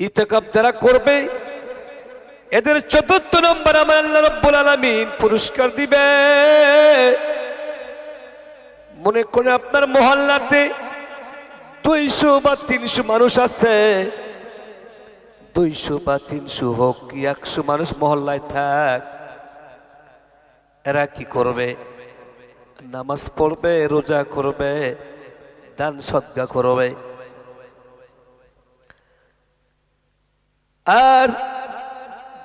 ইতেকাপ যারা করবে, এদের চতুর্থ নম্বর আমার আল্লাহ রব্বুল আলামিন পুরস্কার দিবে। মনে করে আপনার মহল্লাতে দুইশো বা তিনশো মানুষ আছে। দুইশো বা তিনশো হোক কি একশো মানুষ মহল্লায় থাক, এরা কি করবে? নামাজ পড়বে, রোজা করবে, দান সদ্গা করবে। আর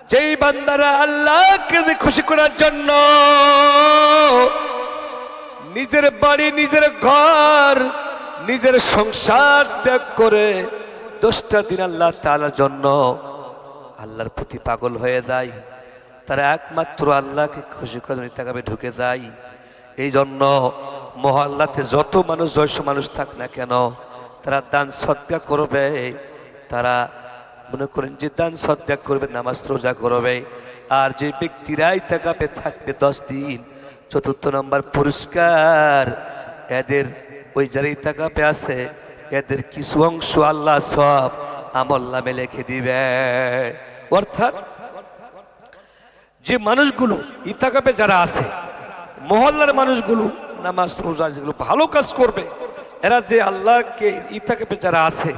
যেই বান্দারা আল্লাহকে খুশি করার জন্য নিজের বাড়ি, নিজের ঘর, নিজের সংসার ত্যাগ করে দশটা দিন আল্লাহ তালার জন্য আল্লাহর প্রতি পাগল হয়ে যায়। তারা একমাত্র আল্লাহকে খুশি করার জন্য ইতাকাবে ঢুকে যায়। এই জন্য মহল্লাতে যত মানুষ জয়স মানুষ থাক না কেন, তারা দান সদ্গা করবে। তারা মনে করেন যে দান সদ্গা করবে, নামাজ রোজা করবে। আর যে ব্যক্তিরা ইতাকাবে থাকবে দশ দিন, চতুর্থ নম্বর পুরস্কার। এদের ওই যারা ইতাকাপে আছে, এদের কিছু অংশ আল্লাহ সব আমল নামে লিখে দিবে। অর্থাৎ যে মানুষগুলো ইতাকাপে যারা আছে, মহল্লার মানুষগুলো, নামাজ রোজা যেগুলো ভালো কাজ করবে, এরা যে আল্লাহকে ইতাকাপে যারা আছে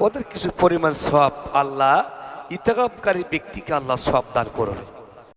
ওদের কিছু পরিমাণ সব আল্লাহ ইতাকাপকারী ব্যক্তিকে আল্লাহ সব দান করবে